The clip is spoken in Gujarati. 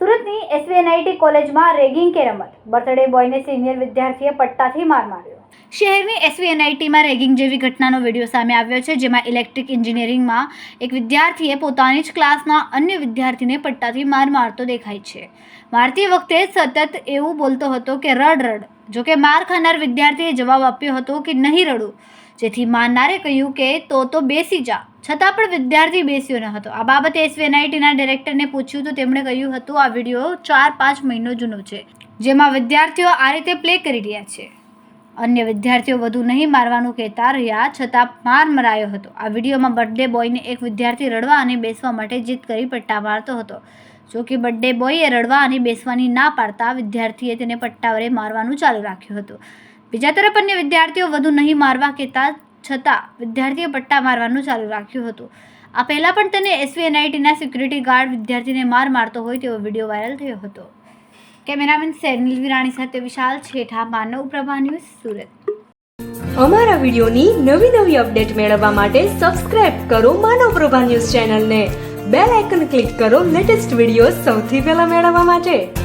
સુરતની એસવીએનઆઈટી કોલેજમાં રેગિંગ કે રમત બર્થડે બોયને સિનિયર વિદ્યાર્થીએ પટ્ટાથી માર માર્યો. શહેરની એસવીએનઆઈટીમાં રેગિંગ જેવી ઘટનાનો વીડિયો સામે આવ્યો છે, જેમાં ઇલેક્ટ્રિક એન્જિનિયરિંગમાં એક વિદ્યાર્થીએ પોતાની જ ક્લાસના અન્ય વિદ્યાર્થીને પટ્ટાથી માર મારતો દેખાય છે. મારતી વખતે સતત એવું બોલતો હતો કે રડ રડ, જોકે માર ખાનાર વિદ્યાર્થીએ જવાબ આપ્યો હતો કે નહીં રડું. જેથી માનનારે કહ્યું કે તો તો બેસી જા. છતાં પણ વિદ્યાર્થી બેસ્યો ન હતો. આ બાબતે એસવીએનઆઈટીના ડિરેક્ટરને પૂછ્યું તો તેમણે કહ્યું હતું, આ વીડિયો ચાર પાંચ મહિનો જૂનો છે, જેમાં વિદ્યાર્થીઓ આ રીતે પ્લે કરી રહ્યા છે. અન્ય વિદ્યાર્થીઓ વધુ નહીં મારવાનું કહેતા રહ્યા, છતાં માર મરાયો હતો. આ વિડીયોમાં બર્થડે બોયને એક વિદ્યાર્થી રડવા અને બેસવા માટે જીદ કરી પટ્ટા મારતો હતો. જો કે બર્થડે બોયે રડવા અને બેસવાની ના પાડતા વિદ્યાર્થીએ તેને પટ્ટા વડે મારવાનું ચાલુ રાખ્યું હતું. બીજા તરફ અન્ય વિદ્યાર્થીઓ વધુ નહીં મારવા કહેતા છતાં વિદ્યાર્થીએ પટ્ટા મારવાનું ચાલુ રાખ્યું હતું. આ પહેલાં પણ તેને એસવીએનઆઈટીના સિક્યુરિટી ગાર્ડ વિદ્યાર્થીને માર મારતો હોય તેવો વીડિયો વાયરલ થયો હતો. કેમેરામેન સેનિલ વિરાણી સાથે વિશાલ છેઠા, માનવ પ્રભા ન્યૂઝ સુરત. અમારા વિડીયોની નવી નવી અપડેટ મેળવવા માટે સબસ્ક્રાઇબ કરો માનવ પ્રભા ન્યૂઝ ચેનલને. બેલ આઇકન ક્લિક કરો લેટેસ્ટ વીડિયો સૌથી પહેલા મેળવવા માટે.